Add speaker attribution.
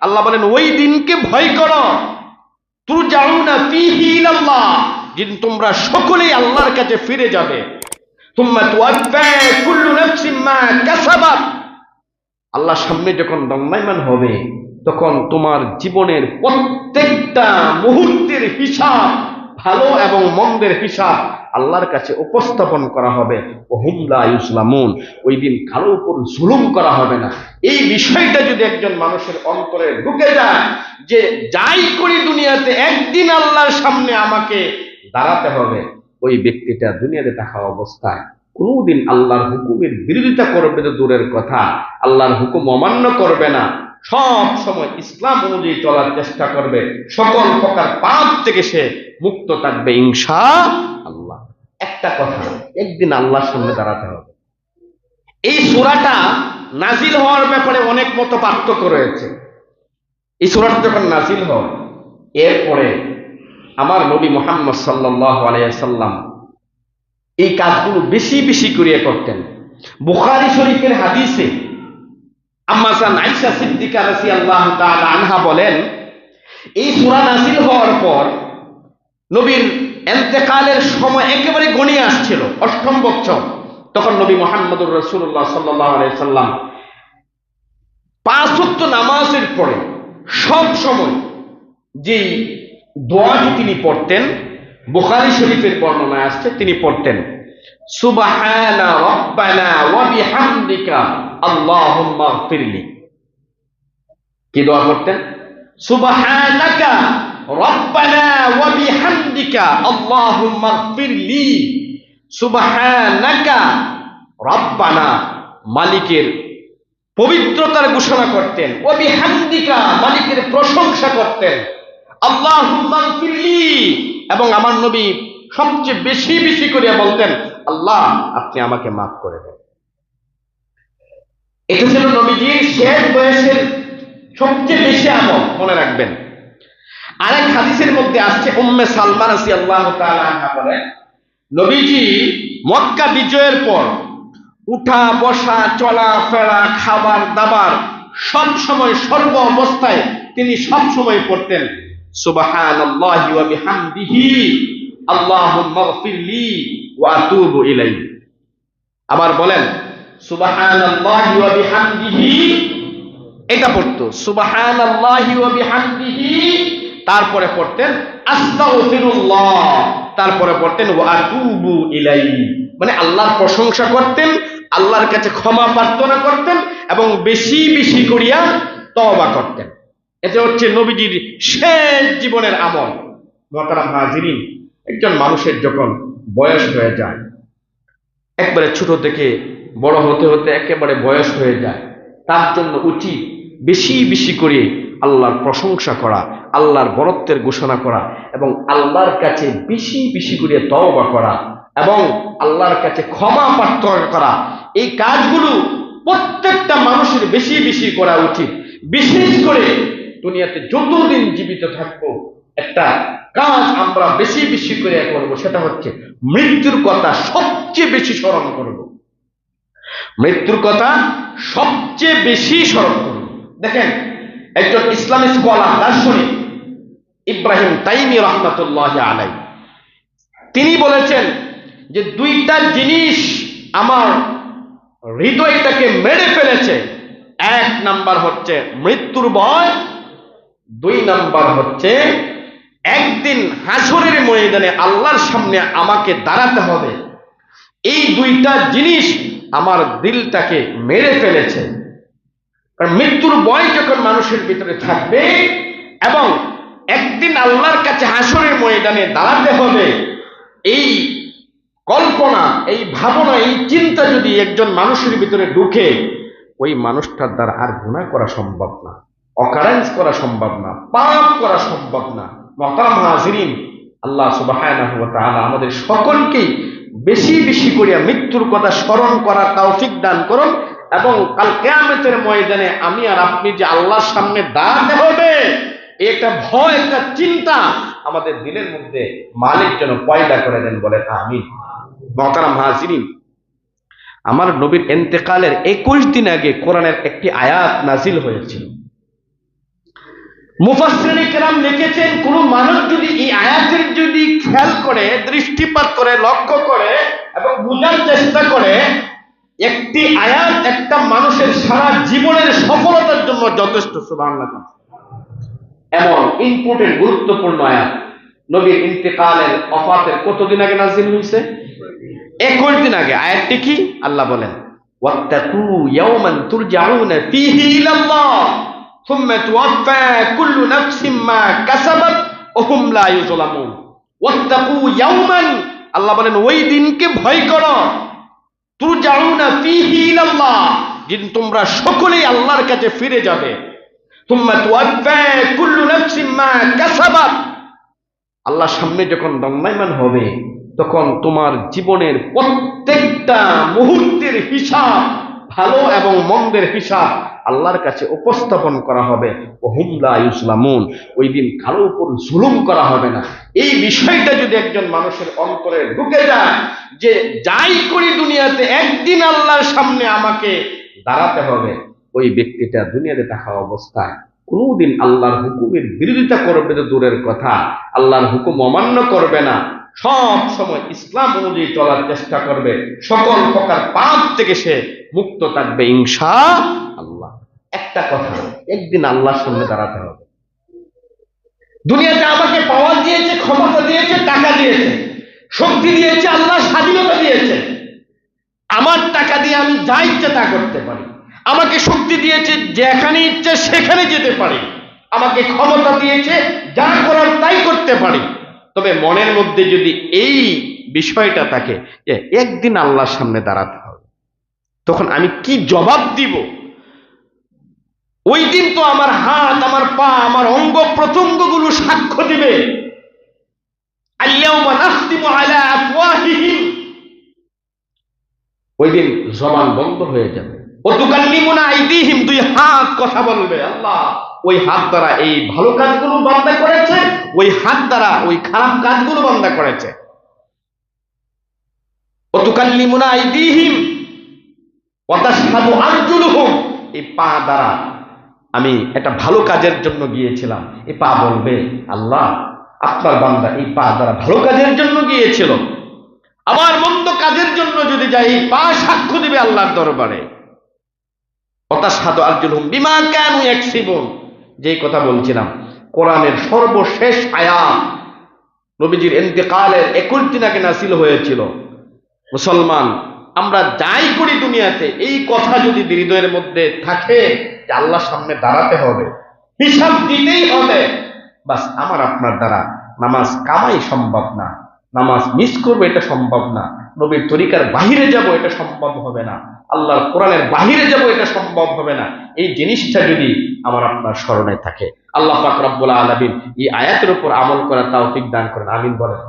Speaker 1: আল্লাহ বলেন, ওই দিনকে ভয় করো। তুরজাউনা তোমরা সকলেই আল্লাহর কাছে ফিরে যাবে। কুল্লু আল্লাহর সামনে যখন দণ্ডায়মান হবে, তখন তোমার জীবনের প্রত্যেকটা মুহূর্তের হিসাব, ভালো এবং মন্দের হিসাব আল্লাহর কাছে উপস্থাপন করা হবে। ও হুমলা ইসলামুন ওই দিন কারও উপর জুলুম করা হবে না। এই বিষয়টা যদি একজন মানুষের অন্তরে ঢুকে যায় যে, যাই করি দুনিয়াতে, একদিন আল্লাহর সামনে আমাকে দাঁড়াতে হবে। ওই ব্যক্তিটা দুনিয়াতে থাকা অবস্থায় কোনোদিন আল্লাহর হুকুমের বিরোধিতা করবে তো দূরের কথা। আল্লাহর হুকুম অমান্য করবে না। সব সময় ইসলাম অনুযায়ী চলার চেষ্টা করবে। সকল প্রকার পাপ থেকে সে মুক্ত থাকবে, ইনশা আল্লাহ একটা কথা, একদিন আল্লাহর সামনে দাঁড়াতে হবে। এই সূরাটা নাজিল হওয়ার ব্যাপারে অনেক মতো পার্থক্য রয়েছে। এই সূরাটা যখন নাজিল হয়, এরপরে আমার নবী মোহাম্মদ সাল্লাহ আলাইসাল্লাম এই কাজগুলো বেশি বেশি করিয়া করতেন। বুখারি শরীফের হাদিসে আম্মাজান আইসা সিদ্দিকা রাসি আল্লাহ আনহা বলেন, এই সুরা নাজিল হওয়ার পর নবীর এন্তেকালের সময় একেবারে গণিয়ে আসছিল, অষ্টম বছর তখন নবী মোহাম্মদুর রসুল্লাহ সাল্লাহ সাল্লাম পাঁচ ওয়াক্ত নামাজের পরে সব সময় যেই দোয়াটি তিনি পড়তেন, বুখারি শরীফের বর্ণনায় আসছে, তিনি পড়তেন, সুবহানা রব্বানা ওয়া বিহামদিকা আল্লাহুম্মা কি দোয়া করতেন সুবহানাকা মালিকের পবিত্রতার ঘোষণা করতেন, ও মালিকের প্রশংসা করতেন। আল্লাহ এবং আমার নবী সবচেয়ে বেশি বেশি করিয়া বলতেন, আল্লাহ, আপনি আমাকে মাফ করে দেন। এটা ছিল নবীজির শেষ বয়সের সবচেয়ে বেশি আমল, মনে রাখবেন। আরেক হাদিসের মধ্যে আসছে, উম্মে সালমান আসি আল্লাহ বলেন নবীজি মক্কা বিজয়ের পর উঠা, বসা, চলা, ফেরা, খাবার, দাবার সব সময়, সর্ব অবস্থায় তিনি সব সময় পড়তেন। ওয়া বিহামদিহি ওয়া আতুবু ইলাইহি। আবার বলেন, সুবহানাল্লাহি ওয়া বিহামদিহি, এটা পড়তো, সুবহানাল্লাহি ওয়া বিহামদিহি তারপরে পড়তেন, আস্তাগফিরুল্লাহ। তারপরে পড়তেন, ওয়া আতুবু ইলাইহি। মানে আল্লাহর প্রশংসা করতেন, আল্লাহর কাছে ক্ষমা প্রার্থনা করতেন এবং বেশি বেশি করিয়া তওবা করতেন। এটা হচ্ছে নবীজির শেষ জীবনের আমল। মহতারাম হাজিরিন, একজন মানুষের যখন বয়স হয়ে যায়, একবারে ছোট থেকে বড় হতে হতে একেবারে বয়স হয়ে যায়, তার জন্য উচিত বেশি বেশি করে আল্লাহর প্রশংসা করা, আল্লাহর বরত্বের ঘোষণা করা এবং আল্লাহর কাছে বেশি বেশি করে তওবা করা এবং আল্লাহর কাছে ক্ষমা প্রার্থনা করা, এই কাজগুলো প্রত্যেকটা মানুষের বেশি বেশি করা উচিত। বিশেষ করে দুনিয়াতে যতদিন জীবিত থাকব, একটা কাজ আমরা বেশি বেশি করে করব, সেটা হচ্ছে মৃত্যুর কথা সবচেয়ে বেশি স্মরণ করব। মৃত্যুর কথা সবচেয়ে বেশি স্মরণ করব। দেখেন একজন ইসলামী স্কলার, দার্শনিক, ইব্রাহিম তাইমি রহমতুল্লাহ আলাই তিনি বলেছেন যে দুইটা জিনিস আমার হৃদয়টাকে মেরে ফেলেছে। এক নাম্বার হচ্ছে মৃত্যুর ভয়, দুই নাম্বার হচ্ছে একদিন হাসরের ময়দানে আল্লাহর সামনে আমাকে দাঁড়াতে হবে। এই দুইটা জিনিস আমার দিলটাকে মেরে ফেলেছে। কারণ মৃত্যুর ভয় যখন মানুষের ভিতরে থাকবে এবং একদিন আল্লাহর কাছে হাসরের ময়দানে দাঁড়াতে হবে, এই কল্পনা, এই ভাবনা, এই চিন্তা যদি একজন মানুষের ভিতরে ঢুকে, ওই মানুষটার দ্বারা আর গুণা করা সম্ভব না, অকারেন্স করা সম্ভব না, পাপ করা সম্ভব না। মতাম হাজিরিন, আল্লাহ তাআলা আমাদের সকলকেই বেশি বেশি করিয়া মৃত্যুর কথা স্মরণ করার তৌফিক দান করুন। এবং কাল কিয়ামতের ময়দানে আমি আর আপনি যে আল্লাহর সামনে দাঁড়াতে হবে একটা ভয়, একটা চিন্তা আমাদের দিলের মধ্যে মালিক যেন পয়দা করে দেন বলে আমি মহতারাম হাজিরিন, আমার নবীর এন্তেকালের একুশ দিন আগে কোরআনের একটি আয়াত নাজিল হয়েছিল মুফাসসিরিনে কেরাম লিখেছেন, কোন মানুষ যদি এই আয়াতের যদি খেয়াল করে, দৃষ্টিপাত করে, লক্ষ্য করে এবং বোঝার চেষ্টা করে একটি আয়াত একটা মানুষের সারা জীবনের সফলতার জন্য যথেষ্ট, সুবহানাল্লাহ। এমন ইম্পর্টেন্ট গুরুত্বপূর্ণ আয়াত। নবীর ইন্তেকালের অফাতের কতদিন আগে নাজিল হয়েছে একুশ দিন আগে। আয়াতটি কি? আল্লাহ বলেন আল্লাহ বলেন, ওই দিনকে ভয় করো। যেদিন তোমরা সকলেই আল্লাহর কাছে ফিরে যাবে। আল্লাহ কুল্লু আল্লাহর সামনে যখন দণ্ডায়মান হবে, তখন তোমার জীবনের প্রত্যেকটা মুহূর্তের হিসাব ভালো এবং মন্দের হিসাব আল্লাহর কাছে উপস্থাপন করা হবে। ও হুমলা ইসলামুন ওই দিন কারও উপর জুলুম করা হবে না। এই বিষয়টা যদি একজন মানুষের অন্তরে ঢুকে যায় যে যাই করি দুনিয়াতে, একদিন আল্লাহর সামনে আমাকে দাঁড়াতে হবে, ওই ব্যক্তিটা দুনিয়াতে থাকা অবস্থায় কোনোদিন আল্লাহর হুকুমের বিরোধিতা করবে তো দূরের কথা। আল্লাহর হুকুম অমান্য করবে না। সব সময় ইসলাম অনুযায়ী চলার চেষ্টা করবে। সকল প্রকার পাপ থেকে সে মুক্ত থাকবে ইনশা আল্লাহ। একটা কথা, একদিন আল্লাহর সামনে দাঁড়াতে হবে। দুনিয়াতে আমাকে পাওয়ার দিয়েছে, ক্ষমতা দিয়েছে, টাকা দিয়েছে, শক্তি দিয়েছে, আল্লাহ স্বাধীনতা দিয়েছে। আমার টাকা দিয়ে আমি যা ইচ্ছে তা করতে পারি। আমাকে শক্তি দিয়েছে, যেখানে ইচ্ছে সেখানে যেতে পারি। আমাকে ক্ষমতা দিয়েছে, যা করার তাই করতে পারি। তবে মনের মধ্যে যদি এই বিষয়টা থাকে যে একদিন আল্লাহর সামনে দাঁড়াতে তখন আমি কি জবাব দিব? ওই দিন তো আমার হাত, আমার পা, আমার অঙ্গ প্রত্যঙ্গগুলো সাক্ষ্য দিবে। ওই দিন জবান বন্ধ হয়ে যাবে। অতুকাল্লিমুনা আইদিহিম, দুই হাত কথা বলবে। আল্লাহ, ওই হাত দ্বারা এই ভালো কাজগুলো বান্দা করেছে, ওই হাত দ্বারা ওই খারাপ কাজগুলো বান্দা করেছে। অতুকাল্লিমুনা আইদিহিম ওয়াতাশহাদু আরজুলুহুম। এই পা দ্বারা আমি একটা ভালো কাজের জন্য গিয়েছিলাম। এই পা বলবে, আল্লাহ, আপনার বান্দা এই পা দ্বারা ভালো কাজের জন্য গিয়েছিল। আমার মন্দ কাজের জন্য যদি যাই এই পা সাক্ষ্য দিবে আল্লাহর দরবারে। অতাসাদ আর্জুন বিমা কেন একসিবন যেই কথা বলছিলাম, কোরআনের সর্বশেষ আয়াত নবীজির এন্তেকালের দিন আগে নাসিল হয়েছিল। মুসলমান আমরা যাই করি দুনিয়াতে, এই কথা যদি হৃদয়ের মধ্যে থাকে আল্লাহর সামনে দাঁড়াতে হবে, হিসাব দিতেই হবে, বাস আমার আপনার দ্বারা নামাজ কামাই সম্ভব না, নামাজ মিস করব এটা সম্ভব না, নবীর তরিকার বাহিরে যাব এটা সম্ভব হবে না, আল্লাহর কোরআনের বাহিরে যাব এটা সম্ভব হবে না, এই জিনিসটা যদি আমার আপনার স্মরণে থাকে। আল্লাহ পাক রব্বুল আলামিন এই আয়াতের উপর আমল করা তৌফিক দান করেন, আমিন বলেন।